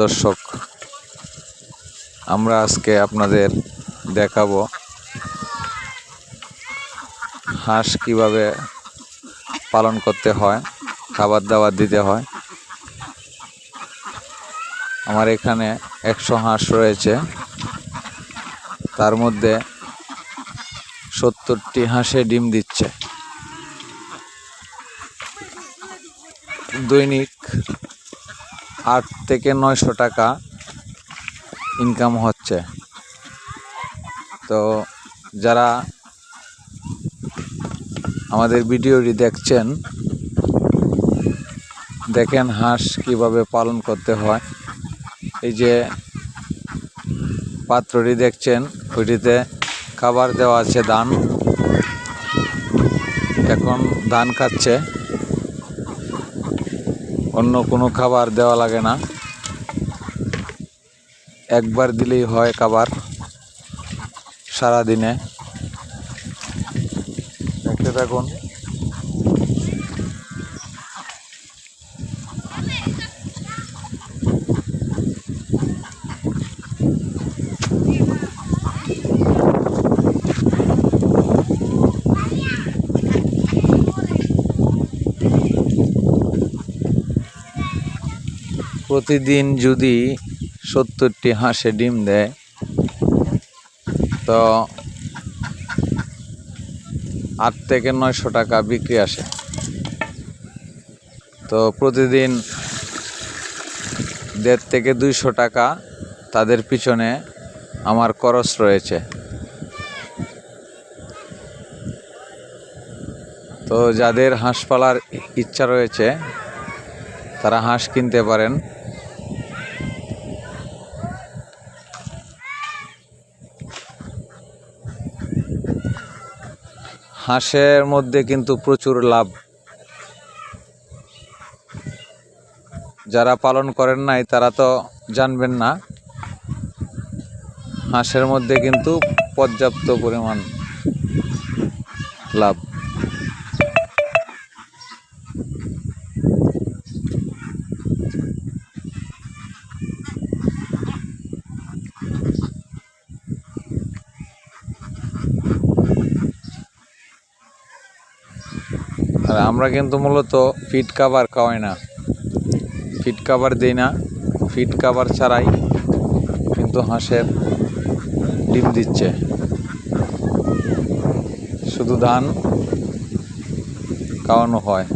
দর্শক, আমরা আজকে আপনাদের দেখাবো হাঁস কীভাবে পালন করতে হয় খাবার দাবার দিতে হয়। আমার এখানে একশো হাঁস রয়েছে। তার মধ্যে সত্তরটি হাঁসে ডিম দিচ্ছে। দৈনিক আট থেকে নয়শো টাকা ইনকাম হচ্ছে। তো যারা আমাদের ভিডিওটি দেখছেন, দেখেন হাঁস কীভাবে পালন করতে হয়। এই যে পাত্রটি দেখছেন, ওইটিতে খাবার দেওয়া আছে, ধান। এখন ধান খাচ্ছে। অন্য কোনো খাবার দেওয়া লাগে না। একবার দিলেই হয় খাবার সারাদিনে। দেখতে থাকুন। প্রতিদিন যদি সত্তরটি হাঁসে ডিম দেয়, তো আট থেকে নয়শো টাকা বিক্রি আসে। তো প্রতিদিন দেড় থেকে দুইশো টাকা তাদের পিছনে আমার খরচ রয়েছে। তো যাদের হাঁস পালার ইচ্ছা রয়েছে, তারা হাঁস কিনতে পারেন। হাঁসের মধ্যে কিন্তু প্রচুর লাভ। যারা পালন করেন নাই, তারা তো জানবেন না। হাঁসের মধ্যে কিন্তু পর্যাপ্ত পরিমাণ লাভ। আর আমরা কিন্তু মূলত ফিট কাভার খাওয়াই না। ফিট কাভার দিই না। ফিট কাভার ছাড়াই কিন্তু হাঁসের ডিম দিচ্ছে। শুধু ধান খাওয়ানো হয়।